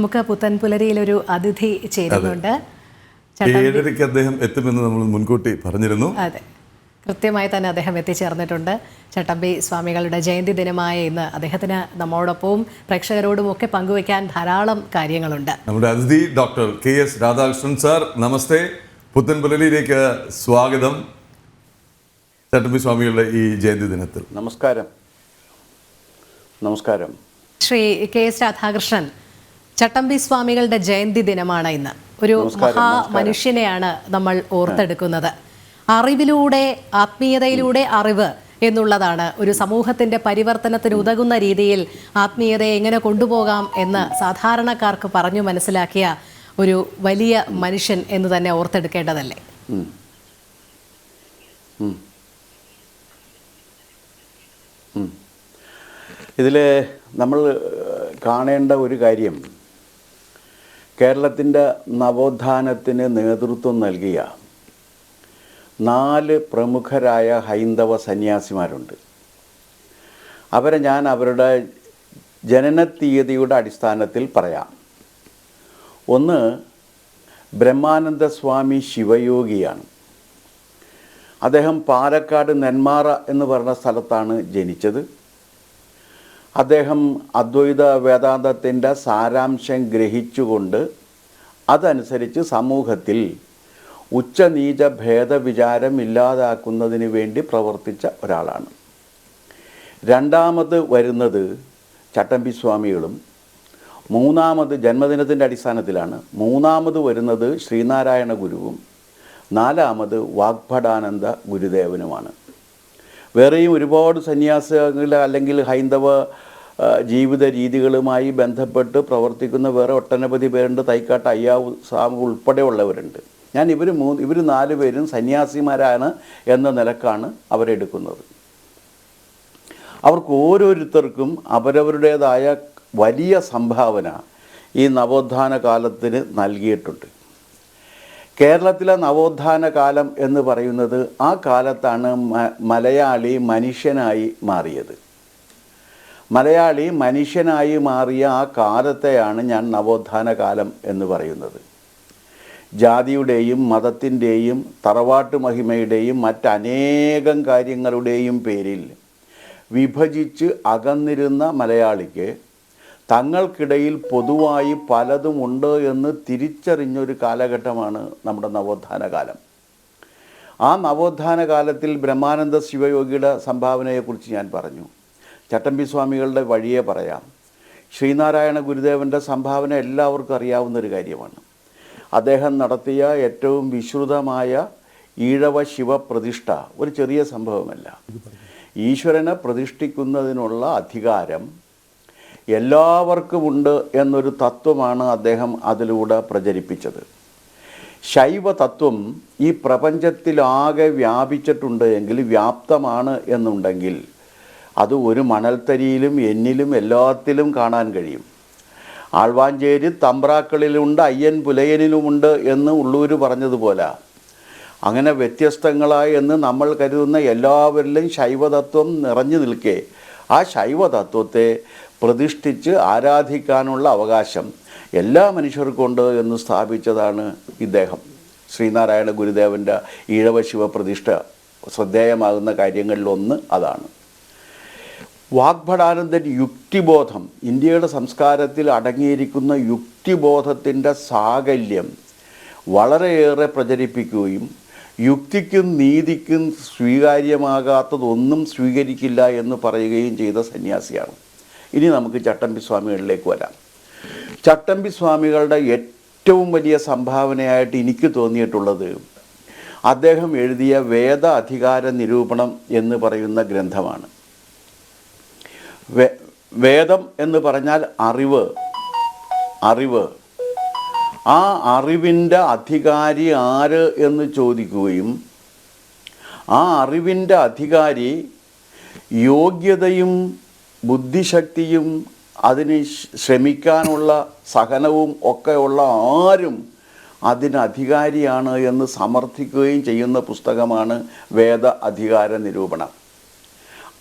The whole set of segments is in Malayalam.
നമുക്ക് പുത്തൻ പുലരിയിൽ ഒരു അതിഥി ചേരുന്നുണ്ട്. ഏഴരയ്ക്ക് അദ്ദേഹം എത്തുമെന്ന് നമ്മൾ മുൻകൂട്ടി പറഞ്ഞിരുന്നു. അതെ. കൃത്യമായി തന്നെ അദ്ദേഹം എത്തിച്ചേർന്നിട്ടുണ്ട്. ചട്ടമ്പി സ്വാമികളുടെ ജയന്തി ദിനമായ ഇന്ന് അദ്ദേഹത്തിന് നമ്മോടൊപ്പവും പ്രേക്ഷകരോടും ഒക്കെ പങ്കുവയ്ക്കാൻ ധാരാളം കാര്യങ്ങളുണ്ട്. നമ്മുടെ അതിഥി doctor K S Radhakrishnan sir നമസ്തേ. പുത്തൻപുലരിയിലേക്ക് സ്വാഗതം. ചട്ടമ്പി സ്വാമികളുടെ ഈ ജയന്തി ദിനത്തിൽ. നമസ്കാരം. നമസ്കാരം. ശ്രീ കെ എസ് രാധാകൃഷ്ണൻ ചട്ടമ്പി സ്വാമികളുടെ ജയന്തി ദിനമാണ് ഇന്ന്. ഒരു മഹാ മനുഷ്യനെയാണ് നമ്മൾ ഓർത്തെടുക്കുന്നത്. അറിവിലൂടെ ആത്മീയതയിലൂടെ അറിവ് എന്നുള്ളതാണ് ഒരു സമൂഹത്തിന്റെ പരിവർത്തനത്തിന് ഉതകുന്ന രീതിയിൽ ആത്മീയതയെ എങ്ങനെ കൊണ്ടുപോകാം എന്ന് സാധാരണക്കാർക്ക് പറഞ്ഞു മനസ്സിലാക്കിയ ഒരു വലിയ മനുഷ്യൻ എന്ന് തന്നെ ഓർത്തെടുക്കേണ്ടതല്ലേ? ഇതിൽ നമ്മൾ കാണേണ്ട ഒരു കാര്യം കേരളത്തിന്റെ നവോത്ഥാനത്തിന് നേതൃത്വം നൽകിയ നാല് പ്രമുഖരായ ഹൈന്ദവ സന്യാസിമാരുണ്ട്. അവരെ ഞാൻ അവരുടെ ജനനത്തീയതിയുടെ അടിസ്ഥാനത്തിൽ പറയാം. ഒന്ന് ബ്രഹ്മാനന്ദ സ്വാമി ശിവയോഗിയാണ്. അദ്ദേഹം പാലക്കാട് നെന്മാറ എന്ന് പറഞ്ഞ സ്ഥലത്താണ് ജനിച്ചത്. അദ്ദേഹം അദ്വൈത വേദാന്തത്തിന്റെ സാരാംശം ഗ്രഹിച്ചുകൊണ്ട് അതനുസരിച്ച് സമൂഹത്തിൽ ഉച്ചനീച ഭേദവിചാരം ഇല്ലാതാക്കുന്നതിന് വേണ്ടി പ്രവർത്തിച്ച ഒരാളാണ്. രണ്ടാമത് വരുന്നത് ചട്ടമ്പി സ്വാമികളും മൂന്നാമത് ജന്മദിനത്തിന്റെ അടിസ്ഥാനത്തിലാണ്. മൂന്നാമത് വരുന്നത് ശ്രീനാരായണ ഗുരുവും നാലാമത് വാഗ്ഭടാനന്ദ ഗുരുദേവനുമാണ്. വേറെയും ഒരുപാട് സന്യാസികൾ അല്ലെങ്കിൽ ഹൈന്ദവ ജീവിത രീതികളുമായി ബന്ധപ്പെട്ട് പ്രവർത്തിക്കുന്ന വേറെ ഒട്ടനവധി പേരുണ്ട്. തൈക്കാട്ട് അയ്യാവ് സ്വാമി ഉൾപ്പെടെയുള്ളവരുണ്ട്. ഞാൻ ഇവർ മൂന്ന് ഇവർ നാല് പേരും സന്യാസിമാരാണ് എന്ന നിലക്കാണ് അവരെടുക്കുന്നത്. അവർക്ക് ഓരോരുത്തർക്കും അവരവരുടേതായ വലിയ സംഭാവന ഈ നവോത്ഥാന കാലത്തിന് നൽകിയിട്ടുണ്ട്. കേരളത്തിലെ നവോത്ഥാന കാലം എന്ന് പറയുന്നത് ആ കാലത്താണ് മലയാളി മനുഷ്യനായി മാറിയത്. മലയാളി മനുഷ്യനായി മാറിയ ആ കാലത്തെയാണ് ഞാൻ നവോത്ഥാന കാലം എന്ന് പറയുന്നത്. ജാതിയുടെയും മതത്തിന്റെയും തറവാട്ട് മഹിമയുടെയും മറ്റനേകം കാര്യങ്ങളുടെയും പേരിൽ വിഭജിച്ച് അകന്നിരുന്ന മലയാളിക്ക് തങ്ങൾക്കിടയിൽ പൊതുവായി പലതുമുണ്ട് എന്ന് തിരിച്ചറിഞ്ഞൊരു കാലഘട്ടമാണ് നമ്മുടെ നവോത്ഥാന കാലം. ആ നവോത്ഥാന കാലത്തിൽ ബ്രഹ്മാനന്ദ ശിവയോഗിയുടെ സംഭാവനയെക്കുറിച്ച് ഞാൻ പറഞ്ഞു. ചട്ടമ്പി സ്വാമികളുടെ വഴിയെ പറയാം. ശ്രീനാരായണ ഗുരുദേവന്റെ സംഭാവന എല്ലാവർക്കും അറിയാവുന്ന ഒരു കാര്യമാണ്. അദ്ദേഹം നടത്തിയ ഏറ്റവും വിശ്രുതമായ ഈഴവ ശിവപ്രതിഷ്ഠ ഒരു ചെറിയ സംഭവമല്ല. ഈശ്വരനെ പ്രതിഷ്ഠിക്കുന്നതിനുള്ള അധികാരം എല്ലാവർക്കുമുണ്ട് എന്നൊരു തത്വമാണ് അദ്ദേഹം അതിലൂടെ പ്രചരിപ്പിച്ചത്. ശൈവ തത്വം ഈ പ്രപഞ്ചത്തിലാകെ വ്യാപിച്ചിട്ടുണ്ട് എങ്കിൽ വ്യാപ്തമാണ് എന്നുണ്ടെങ്കിൽ അത് ഒരു മണൽത്തരിയിലും എന്നിലും എല്ലാത്തിലും കാണാൻ കഴിയും. ആൾവാഞ്ചേരി തമ്പ്രാക്കളിലുണ്ട് അയ്യൻ പുലയനിലുമുണ്ട് എന്ന് ഉള്ളൂർ പറഞ്ഞതുപോലെ. അങ്ങനെ വ്യത്യസ്തങ്ങളായി എന്ന് നമ്മൾ കരുതുന്ന എല്ലാവരിലും ശൈവതത്വം നിറഞ്ഞു നിൽക്കെ. ആ ശൈവതത്വത്തെ പ്രതിഷ്ഠിച്ച് ആരാധിക്കാനുള്ള അവകാശം എല്ലാ മനുഷ്യർക്കും ഉണ്ട് എന്ന് സ്ഥാപിച്ചതാണ് ഇദ്ദേഹം. ശ്രീനാരായണ ഗുരുദേവന്റെ ഈഴവ ശിവപ്രതിഷ്ഠ ശ്രദ്ധേയമാകുന്ന കാര്യങ്ങളിലൊന്ന് അതാണ്. വാഗ്ഭടാനന്ദൻ യുക്തിബോധം ഇന്ത്യയുടെ സംസ്കാരത്തിൽ അടങ്ങിയിരിക്കുന്ന യുക്തിബോധത്തിന്റെ സാകല്യം വളരെയേറെ പ്രചരിപ്പിക്കുകയും യുക്തിക്കും നീതിക്കും സ്വീകാര്യമാകാത്തതൊന്നും സ്വീകരിക്കില്ല എന്ന് പറയുകയും ചെയ്ത സന്യാസിയാണ്. ഇനി നമുക്ക് ചട്ടമ്പി സ്വാമികളിലേക്ക് വരാം. ചട്ടമ്പി സ്വാമികളുടെ ഏറ്റവും വലിയ സംഭാവനയായിട്ട് എനിക്ക് തോന്നിയിട്ടുള്ളത് അദ്ദേഹം എഴുതിയ വേദ അധികാര നിരൂപണം എന്ന് പറയുന്ന ഗ്രന്ഥമാണ്. വേദം എന്ന് പറഞ്ഞാൽ അറിവ് അറിവ്. ആ അറിവിന്റെ അധികാരി ആര് എന്ന് ചോദിക്കുകയും ആ അറിവിന്റെ അധികാരി യോഗ്യതയും ബുദ്ധിശക്തിയും അതിന് ശ്രമിക്കാനുള്ള സഹനവും ഒക്കെയുള്ള ആരും അതിന് അധികാരിയാണ് എന്ന് സമർത്ഥിക്കുകയും ചെയ്യുന്ന പുസ്തകമാണ് വേദ അധികാര നിരൂപണം.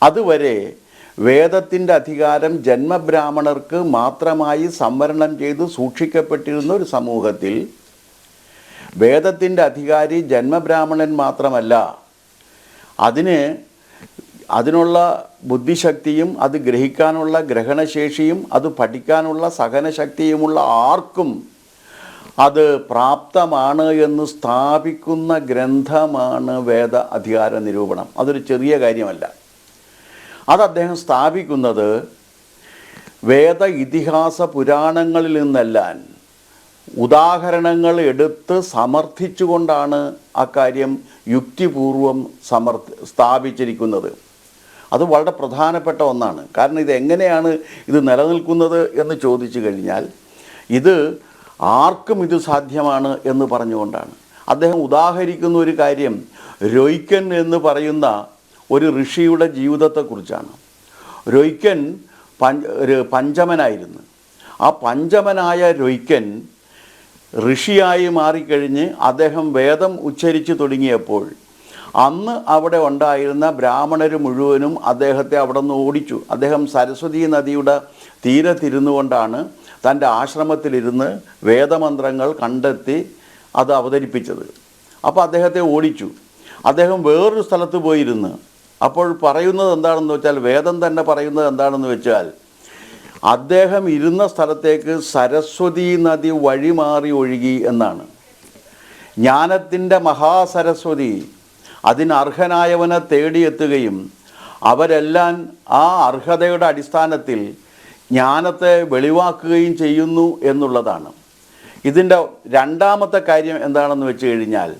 അതുവരെ വേദത്തിന്റെ അധികാരം ജന്മബ്രാഹ്മണർക്ക് മാത്രമായി സംവരണം ചെയ്തു സൂക്ഷിക്കപ്പെട്ടിരുന്ന ഒരു സമൂഹത്തിൽ വേദത്തിന്റെ അധികാരി ജന്മബ്രാഹ്മണൻ മാത്രമല്ല. അതിന് അതിനുള്ള ബുദ്ധിശക്തിയും അത് ഗ്രഹിക്കാനുള്ള ഗ്രഹണശേഷിയും അത് പഠിക്കാനുള്ള സഹനശക്തിയുമുള്ള ആർക്കും അത് പ്രാപ്തമാണ് എന്ന് സ്ഥാപിക്കുന്ന ഗ്രന്ഥമാണ് വേദ അധികാര നിരൂപണം. അതൊരു ചെറിയ കാര്യമല്ല. അത് അദ്ദേഹം സ്ഥാപിക്കുന്നത് വേദ ഇതിഹാസ പുരാണങ്ങളിൽ നിന്നെല്ലാം ഉദാഹരണങ്ങൾ എടുത്ത് സമർത്ഥിച്ചുകൊണ്ടാണ് അക്കാര്യം യുക്തിപൂർവം സമർത്ഥ സ്ഥാപിച്ചിരിക്കുന്നത്. അത് വളരെ പ്രധാനപ്പെട്ട ഒന്നാണ്. കാരണം ഇത് എങ്ങനെയാണ് ഇത് നിലനിൽക്കുന്നത് എന്ന് ചോദിച്ചു കഴിഞ്ഞാൽ ഇത് ആർക്കും ഇത് സാധ്യമാണ് എന്ന് പറഞ്ഞുകൊണ്ടാണ്. അദ്ദേഹം ഉദാഹരിക്കുന്ന ഒരു കാര്യം രൊയ്ക്കൻ എന്ന് പറയുന്ന ഒരു ഋഷിയുടെ ജീവിതത്തെക്കുറിച്ചാണ്. രൊയ്ക്കൻ പഞ്ച ഒരു പഞ്ചമനായിരുന്നു. ആ പഞ്ചമനായ രൊയ്ക്കൻ ഋഷിയായി മാറിക്കഴിഞ്ഞ് അദ്ദേഹം വേദം ഉച്ചരിച്ചു തുടങ്ങിയപ്പോൾ അന്ന് അവിടെ ഉണ്ടായിരുന്ന ബ്രാഹ്മണർ മുഴുവനും അദ്ദേഹത്തെ അവിടെ നിന്ന് ഓടിച്ചു. അദ്ദേഹം സരസ്വതി നദിയുടെ തീരത്തിരുന്നു കൊണ്ടാണ് തന്റെ ആശ്രമത്തിലിരുന്ന് വേദമന്ത്രങ്ങൾ കണ്ടെത്തി അത് അവതരിപ്പിച്ചത്. അപ്പോൾ അദ്ദേഹത്തെ ഓടിച്ചു. അദ്ദേഹം വേറൊരു സ്ഥലത്ത് പോയിരുന്ന്. അപ്പോൾ പറയുന്നത് എന്താണെന്ന് വെച്ചാൽ വേദം തന്നെ പറയുന്നത് എന്താണെന്ന് വെച്ചാൽ അദ്ദേഹം ഇരുന്ന സ്ഥലത്തേക്ക് സരസ്വതി നദി വഴിമാറി ഒഴുകി എന്നാണ്. ജ്ഞാനത്തിന്റെ മഹാസരസ്വതി അതിനർഹനായവനെ തേടിയെത്തുകയും അവരെല്ലാം ആ അർഹതയുടെ അടിസ്ഥാനത്തിൽ ജ്ഞാനത്തെ വെളിവാക്കുകയും ചെയ്യുന്നു എന്നുള്ളതാണ്. ഇതിന്റെ രണ്ടാമത്തെ കാര്യം എന്താണെന്ന് വെച്ച് കഴിഞ്ഞാൽ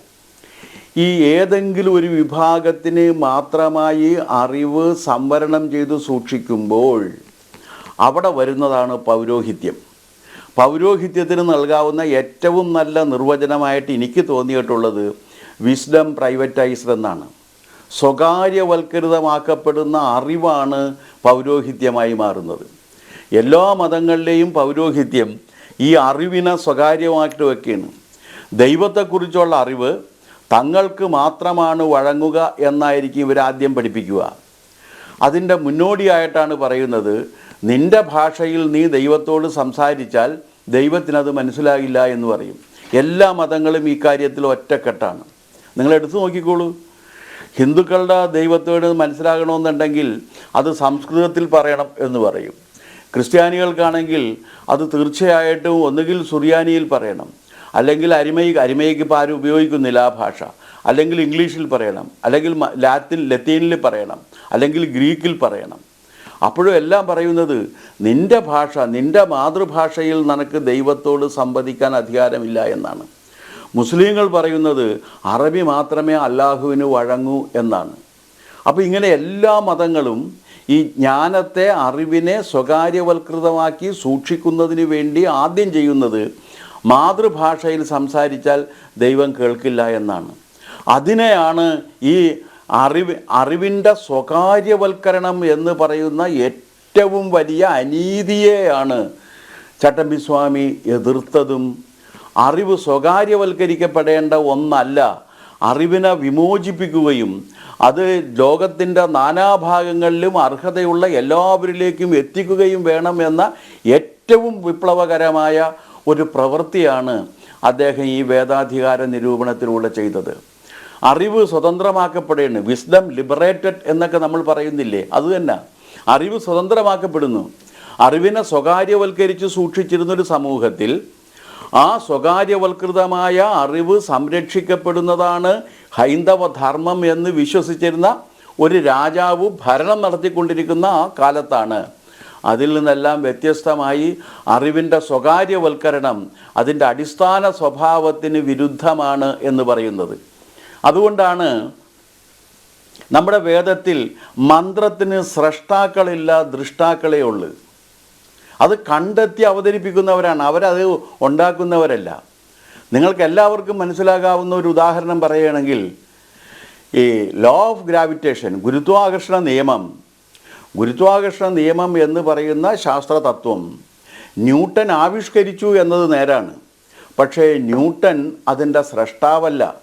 ഈ ഏതെങ്കിലും ഒരു വിഭാഗത്തിന് മാത്രമായി അറിവ് സംവരണം ചെയ്തു സൂക്ഷിക്കുമ്പോൾ അവിടെ വരുന്നതാണ് പൗരോഹിത്യം. പൗരോഹിത്യത്തിന് നൽകാവുന്ന ഏറ്റവും നല്ല നിർവചനമായിട്ട് എനിക്ക് തോന്നിയിട്ടുള്ളത് വിസ്ഡം പ്രൈവറ്റൈസ്ഡ് എന്നാണ്. സ്വകാര്യവൽക്കൃതമാക്കപ്പെടുന്ന അറിവാണ് പൗരോഹിത്യമായി മാറുന്നത്. എല്ലാ മതങ്ങളിലെയും പൗരോഹിത്യം ഈ അറിവിനെ സ്വകാര്യമായിട്ട് വെക്കുകയാണ് ദൈവത്തെക്കുറിച്ചുള്ള അറിവ് തങ്ങൾക്ക് മാത്രമാണ് വഴങ്ങുക എന്നായിരിക്കും ഇവരാദ്യം പഠിപ്പിക്കുക. അതിന്റെ മുന്നോടിയായിട്ടാണ് പറയുന്നത് നിന്റെ ഭാഷയിൽ നീ ദൈവത്തോട് സംസാരിച്ചാൽ ദൈവത്തിനത് മനസ്സിലാകില്ല എന്ന് പറയും. എല്ലാ മതങ്ങളും ഈ കാര്യത്തിൽ ഒറ്റക്കെട്ടാണ്. നിങ്ങൾ എടുത്തു നോക്കിക്കോളൂ. ഹിന്ദുക്കളുടെ ദൈവത്തോട് മനസ്സിലാകണമെന്നുണ്ടെങ്കിൽ അത് സംസ്കൃതത്തിൽ പറയണം എന്ന് പറയും. ക്രിസ്ത്യാനികൾക്കാണെങ്കിൽ അത് തീർച്ചയായിട്ടും ഒന്നുകിൽ സുറിയാനിയിൽ പറയണം. അല്ലെങ്കിൽ അരിമയി അരിമൈക്ക് ഇപ്പോൾ ആരും ഉപയോഗിക്കുന്നില്ല ആ ഭാഷ. അല്ലെങ്കിൽ ഇംഗ്ലീഷിൽ പറയണം. അല്ലെങ്കിൽ ലാത്തിൻ ലത്തീനിൽ പറയണം. അല്ലെങ്കിൽ ഗ്രീക്കിൽ പറയണം. അപ്പോഴും എല്ലാം പറയുന്നത് നിന്റെ ഭാഷ നിന്റെ മാതൃഭാഷയിൽ നിനക്ക് ദൈവത്തോട് സംവദിക്കാൻ അധികാരമില്ല എന്നാണ്. മുസ്ലിങ്ങൾ പറയുന്നത് അറബി മാത്രമേ അള്ളാഹുവിന് വഴങ്ങൂ എന്നാണ്. അപ്പോൾ ഇങ്ങനെ എല്ലാ മതങ്ങളും ഈ ജ്ഞാനത്തെ അറിവിനെ സ്വകാര്യവൽകൃതമാക്കി സൂക്ഷിക്കുന്നതിന് വേണ്ടി ആദ്യം ചെയ്യുന്നത് മാതൃഭാഷയിൽ സംസാരിച്ചാൽ ദൈവം കേൾക്കില്ല എന്നാണ്. അതിനെയാണ് ഈ അറിവ് അറിവിന്റെ സ്വകാര്യവൽക്കരണം എന്ന് പറയുന്ന ഏറ്റവും വലിയ അനീതിയെയാണ് ചട്ടമ്പിസ്വാമി എതിർത്തതും. അറിവ് സ്വകാര്യവൽക്കരിക്കപ്പെടേണ്ട ഒന്നല്ല അറിവിനെ വിമോചിപ്പിക്കുകയും അത് ലോകത്തിന്റെ നാനാഭാഗങ്ങളിലും അർഹതയുള്ള എല്ലാവരിലേക്കും എത്തിക്കുകയും എന്ന ഏറ്റവും വിപ്ലവകരമായ ഒരു പ്രവൃത്തിയാണ് അദ്ദേഹം ഈ വേദാധികാര നിരൂപണത്തിലൂടെ ചെയ്തത്. അറിവ് സ്വതന്ത്രമാക്കപ്പെടുകയാണ് വിസ്ഡം ലിബറേറ്റഡ് എന്നൊക്കെ നമ്മൾ പറയുന്നില്ലേ? അത് തന്നെ. അറിവ് സ്വതന്ത്രമാക്കപ്പെടുന്നു. അറിവിനെ സ്വകാര്യവൽക്കരിച്ച് സൂക്ഷിച്ചിരുന്നൊരു സമൂഹത്തിൽ ആ സ്വകാര്യവൽകൃതമായ അറിവ് സംരക്ഷിക്കപ്പെടുന്നതാണ് ഹൈന്ദവ ധർമ്മം എന്ന് വിശ്വസിച്ചിരുന്ന ഒരു രാജാവ് ഭരണം നടത്തിക്കൊണ്ടിരിക്കുന്ന ആ കാലത്താണ്. അതിൽ നിന്നെല്ലാം വ്യത്യസ്തമായി അറിവിന്റെ സ്വകാര്യവൽക്കരണം അതിന്റെ അടിസ്ഥാന സ്വഭാവത്തിന് വിരുദ്ധമാണ് എന്ന് പറയുന്നത്. അതുകൊണ്ടാണ് നമ്മുടെ വേദത്തിൽ മന്ത്രത്തിന് സ്രഷ്ടാക്കളില്ല ദൃഷ്ടാക്കളേ ഉള്ളൂ. അത് കണ്ടെത്തി അവതരിപ്പിക്കുന്നവരാണ്. അവരത് ഉണ്ടാക്കുന്നവരല്ല. നിങ്ങൾക്ക് എല്ലാവർക്കും മനസ്സിലാകാവുന്ന ഒരു ഉദാഹരണം പറയുകയാണെങ്കിൽ ഈ ലോ ഓഫ് ഗ്രാവിറ്റേഷൻ ഗുരുത്വാകർഷണ നിയമം ഗുരുത്വാകർഷണ നിയമം എന്ന് പറയുന്ന ശാസ്ത്രതത്വം ന്യൂട്ടൻ ആവിഷ്കരിച്ചു എന്നത് നേരാണ്. പക്ഷേ ന്യൂട്ടൻ അതിന്റെ സ്രഷ്ടാവല്ല.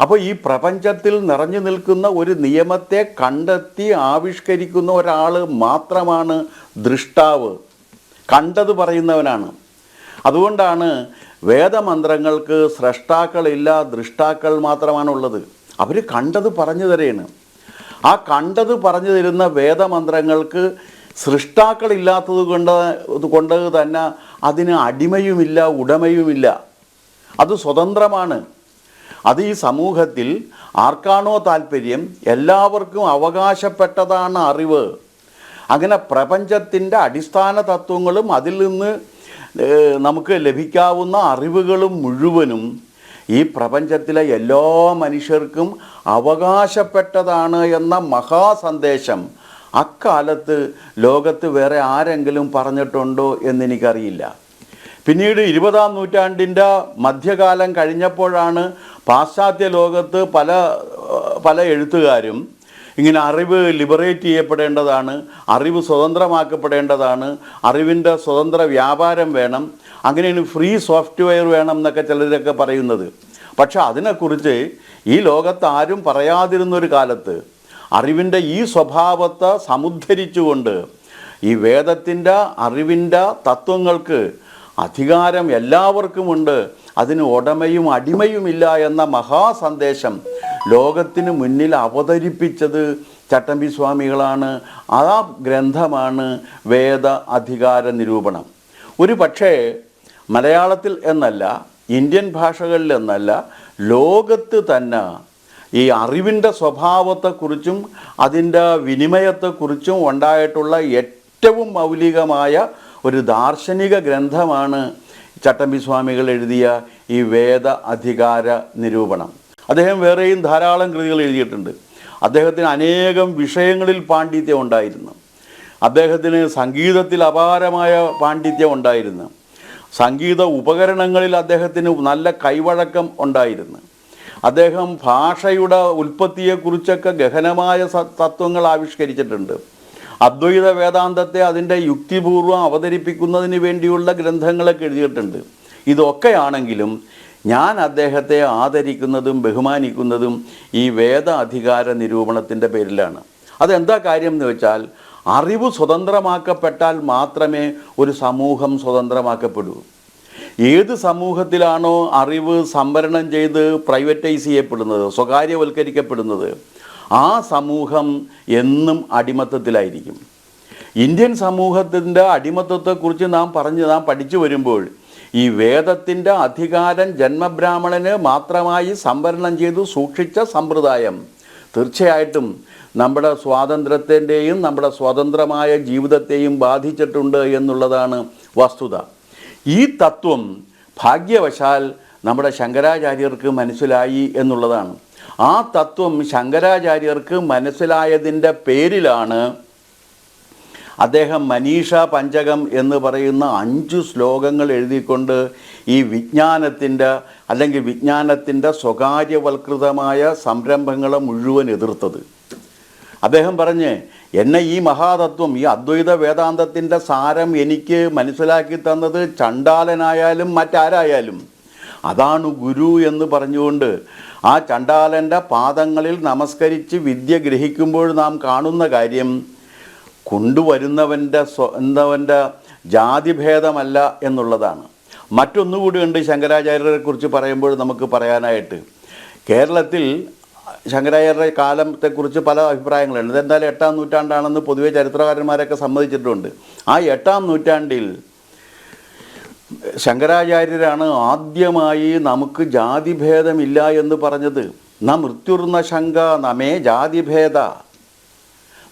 അപ്പോൾ ഈ പ്രപഞ്ചത്തിൽ നിറഞ്ഞു നിൽക്കുന്ന ഒരു നിയമത്തെ കണ്ടെത്തി ആവിഷ്കരിക്കുന്ന ഒരാൾ മാത്രമാണ് ദൃഷ്ടാവ്. കണ്ടത് പറയുന്നവനാണ്. അതുകൊണ്ടാണ് വേദമന്ത്രങ്ങൾക്ക് സ്രഷ്ടാക്കളില്ല ദൃഷ്ടാക്കൾ മാത്രമാണുള്ളത്. അവർ കണ്ടത് പറഞ്ഞു തരേണ്. ആ കണ്ടത് പറഞ്ഞു തരുന്ന വേദമന്ത്രങ്ങൾക്ക് സൃഷ്ടാക്കളില്ലാത്തത് കൊണ്ട് കൊണ്ട് തന്നെ അതിന് അടിമയുമില്ല ഉടമയുമില്ല. അത് സ്വതന്ത്രമാണ്. അത് ഈ സമൂഹത്തിൽ ആർക്കാണോ താല്പര്യം? എല്ലാവർക്കും അവകാശപ്പെട്ടതാണ് അറിവ്. അങ്ങനെ പ്രപഞ്ചത്തിന്റെ അടിസ്ഥാന തത്വങ്ങളും അതിൽ നിന്ന് നമുക്ക് ലഭിക്കാവുന്ന അറിവുകളും മുഴുവനും ഈ പ്രപഞ്ചത്തിലെ എല്ലാ മനുഷ്യർക്കും അവകാശപ്പെട്ടതാണ് എന്ന മഹാസന്ദേശം അക്കാലത്ത് ലോകത്ത് വേറെ ആരെങ്കിലും പറഞ്ഞിട്ടുണ്ടോ എന്നെനിക്കറിയില്ല. പിന്നീട് ഇരുപതാം നൂറ്റാണ്ടിന്റെ മധ്യകാലം കഴിഞ്ഞപ്പോഴാണ് പാശ്ചാത്യ ലോകത്ത് പല പല എഴുത്തുകാരും ഇങ്ങനെ അറിവ് ലിബറേറ്റ് ചെയ്യപ്പെടേണ്ടതാണ് അറിവ് സ്വതന്ത്രമാക്കപ്പെടേണ്ടതാണ് അറിവിന്റെ സ്വതന്ത്ര വ്യാപാരം വേണം അങ്ങനെയാണ് ഫ്രീ സോഫ്റ്റ്വെയർ വേണം എന്നൊക്കെ ചിലരൊക്കെ പറയുന്നത്. പക്ഷെ അതിനെക്കുറിച്ച് ഈ ലോകത്ത് ആരും പറയാതിരുന്നൊരു കാലത്ത് അറിവിന്റെ ഈ സ്വഭാവത്തെ സമുദ്ധരിച്ചുകൊണ്ട് ഈ വേദത്തിന്റെ അറിവിന്റെ തത്വങ്ങൾക്ക് അധികാരം എല്ലാവർക്കുമുണ്ട്. അതിന് ഉടമയും അടിമയുമില്ല എന്ന മഹാസന്ദേശം ലോകത്തിന് മുന്നിൽ അവതരിപ്പിച്ചത് ചട്ടമ്പി സ്വാമികളാണ്. ആ ഗ്രന്ഥമാണ് വേദ അധികാര നിരൂപണം. ഒരു പക്ഷേ മലയാളത്തിൽ എന്നല്ല ഇന്ത്യൻ ഭാഷകളിൽ എന്നല്ല ലോകത്ത് തന്നെ ഈ അറിവിന്റെ സ്വഭാവത്തെക്കുറിച്ചും അതിന്റെ വിനിമയത്തെക്കുറിച്ചും ഉണ്ടായിട്ടുള്ള ഏറ്റവും മൗലികമായ ഒരു ദാർശനിക ഗ്രന്ഥമാണ് ചട്ടമ്പി സ്വാമികൾ എഴുതിയ ഈ വേദ അധികാര നിരൂപണം. അദ്ദേഹം വേറെയും ധാരാളം കൃതികൾ എഴുതിയിട്ടുണ്ട്. അദ്ദേഹത്തിന് അനേകം വിഷയങ്ങളിൽ പാണ്ഡിത്യം ഉണ്ടായിരുന്നു. അദ്ദേഹത്തിന് സംഗീതത്തിൽ അപാരമായ പാണ്ഡിത്യം ഉണ്ടായിരുന്നു. സംഗീത ഉപകരണങ്ങളിൽ അദ്ദേഹത്തിന് നല്ല കൈവഴക്കം ഉണ്ടായിരുന്നു. അദ്ദേഹം ഭാഷയുടെ ഉൽപ്പത്തിയെക്കുറിച്ചൊക്കെ ഗഹനമായ തത്വങ്ങൾ ആവിഷ്കരിച്ചിട്ടുണ്ട്. അദ്വൈത വേദാന്തത്തെ അതിന്റെ യുക്തിപൂർവം അവതരിപ്പിക്കുന്നതിന് വേണ്ടിയുള്ള ഗ്രന്ഥങ്ങളൊക്കെ എഴുതിയിട്ടുണ്ട്. ഇതൊക്കെയാണെങ്കിലും ഞാൻ അദ്ദേഹത്തെ ആദരിക്കുന്നതും ബഹുമാനിക്കുന്നതും ഈ വേദ അധികാര നിരൂപണത്തിന്റെ പേരിലാണ്. അതെന്താ കാര്യം എന്ന് വെച്ചാൽ അറിവ് സ്വതന്ത്രമാക്കപ്പെട്ടാൽ മാത്രമേ ഒരു സമൂഹം സ്വതന്ത്രമാക്കപ്പെടൂ. ഏത് സമൂഹത്തിലാണോ അറിവ് സംവരണം ചെയ്ത് പ്രൈവറ്റൈസ് ചെയ്യപ്പെടുന്നത് സ്വകാര്യവൽക്കരിക്കപ്പെടുന്നത് ആ സമൂഹം എന്നും അടിമത്തത്തിലായിരിക്കും. ഇന്ത്യൻ സമൂഹത്തിന്റെ അടിമത്തത്തെക്കുറിച്ച് നാം പറഞ്ഞ് നാം പഠിച്ചു വരുമ്പോൾ ഈ വേദത്തിന്റെ അധികാരം ജന്മബ്രാഹ്മണന് മാത്രമായി സംവരണം ചെയ്തു സൂക്ഷിച്ച സമ്പ്രദായം തീർച്ചയായിട്ടും നമ്മുടെ സ്വാതന്ത്ര്യത്തിന്റെയും നമ്മുടെ സ്വതന്ത്രമായ ജീവിതത്തെയും ബാധിച്ചിട്ടുണ്ട് എന്നുള്ളതാണ് വസ്തുത. ഈ തത്വം ഭാഗ്യവശാൽ നമ്മുടെ ശങ്കരാചാര്യർക്ക് മനസ്സിലായി എന്നുള്ളതാണ്. ആ തത്വം ശങ്കരാചാര്യർക്ക് മനസ്സിലായതിന്റെ പേരിലാണ് അദ്ദേഹം മനീഷ പഞ്ചകം എന്ന് പറയുന്ന അഞ്ച് ശ്ലോകങ്ങൾ എഴുതിക്കൊണ്ട് ഈ വിജ്ഞാനത്തിന്റെ അല്ലെങ്കിൽ വിജ്ഞാനത്തിന്റെ സ്വകാര്യവൽകൃതമായ സംരംഭങ്ങളെ മുഴുവൻ എതിർത്തത്. അദ്ദേഹം പറഞ്ഞ് എന്നെ ഈ മഹാതത്വം ഈ അദ്വൈത വേദാന്തത്തിന്റെ സാരം എനിക്ക് മനസ്സിലാക്കി തന്നത് ചണ്ടാലനായാലും മറ്റാരായാലും. അതാണ് ഗുരു എന്ന് പറഞ്ഞുകൊണ്ട് ആ ചണ്ടാലന്റെ പാദങ്ങളിൽ നമസ്കരിച്ച് വിദ്യ ഗ്രഹിക്കുമ്പോൾ നാം കാണുന്ന കാര്യം കൊണ്ടുവരുന്നവന്റെ സ്വന്തവന്റെ ജാതിഭേദമല്ല എന്നുള്ളതാണ്. മറ്റൊന്നുകൂടിയുണ്ട് ശങ്കരാചാര്യരെ കുറിച്ച് പറയുമ്പോൾ നമുക്ക് പറയാനായിട്ട്. കേരളത്തിൽ ശങ്കരാചാര്യരുടെ കാലത്തെക്കുറിച്ച് പല അഭിപ്രായങ്ങളുണ്ട്. ഇതെന്തായാലും എട്ടാം നൂറ്റാണ്ടാണെന്ന് പൊതുവെ ചരിത്രകാരന്മാരൊക്കെ സമ്മതിച്ചിട്ടുണ്ട്. ആ എട്ടാം നൂറ്റാണ്ടിൽ ശങ്കരാചാര്യരാണ് ആദ്യമായി നമുക്ക് ജാതിഭേദമില്ല എന്ന് പറഞ്ഞത്. ന മൃത്യുർന്ന ശങ്ക നമേ ജാതിഭേദ.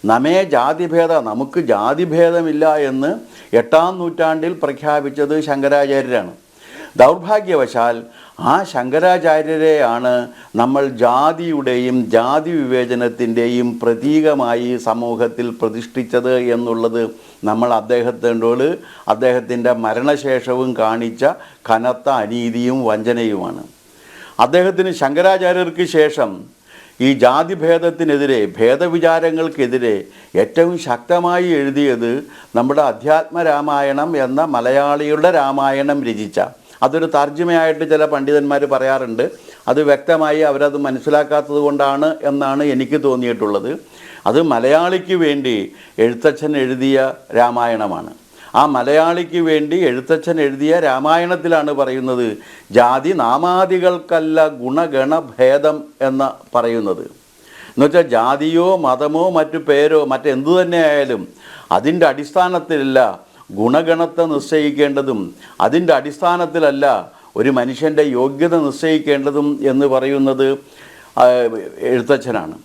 നമേ ജാതിഭേദ നമുക്ക് ജാതിഭേദമില്ല എന്ന് എട്ടാം നൂറ്റാണ്ടിൽ പ്രഖ്യാപിച്ചത് ശങ്കരാചാര്യരാണ്. ദൗർഭാഗ്യവശാൽ ആ ശങ്കരാചാര്യരെയാണ് നമ്മൾ ജാതിയുടെയും ജാതി വിവേചനത്തിന്റെയും പ്രതീകമായി സമൂഹത്തിൽ പ്രതിഷ്ഠിച്ചത് എന്നുള്ളത് നമ്മൾ അദ്ദേഹത്തിനോട് അദ്ദേഹത്തിന്റെ മരണശേഷവും കാണിച്ച കനത്ത അനീതിയും വഞ്ചനയുമാണ്. അദ്ദേഹത്തിന് ശങ്കരാചാര്യർക്ക് ശേഷം ഈ ജാതിഭേദത്തിനെതിരെ ഭേദവിചാരങ്ങൾക്കെതിരെ ഏറ്റവും ശക്തമായി എഴുതിയത് നമ്മുടെ അധ്യാത്മ രാമായണം എന്ന മലയാളിയുടെ രാമായണം രചിച്ച. അതൊരു തർജമയായിട്ട് ചില പണ്ഡിതന്മാർ പറയാറുണ്ട്. അത് വ്യക്തമായി അവരത് മനസ്സിലാക്കാത്തത് കൊണ്ടാണ് എന്നാണ് എനിക്ക് തോന്നിയിട്ടുള്ളത്. അത് മലയാളിക്ക് വേണ്ടി എഴുത്തച്ഛൻ എഴുതിയ രാമായണമാണ്. ആ മലയാളിക്ക് വേണ്ടി എഴുത്തച്ഛൻ എഴുതിയ രാമായണത്തിലാണ് പറയുന്നത് ജാതി നാമാദികൾക്കല്ല ഗുണഗണഭേദം എന്ന് പറയുന്നത്. എന്നുവെച്ചാൽ ജാതിയോ മതമോ മറ്റു പേരോ മറ്റെന്തു തന്നെ ആയാലും അതിന്റെ അടിസ്ഥാനത്തിലല്ല ഗുണഗണത്തെ നിശ്ചയിക്കേണ്ടതും അതിന്റെ അടിസ്ഥാനത്തിലല്ല ഒരു മനുഷ്യന്റെ യോഗ്യത നിശ്ചയിക്കേണ്ടതും എന്ന് പറയുന്നത് എഴുത്തച്ഛനാണ്.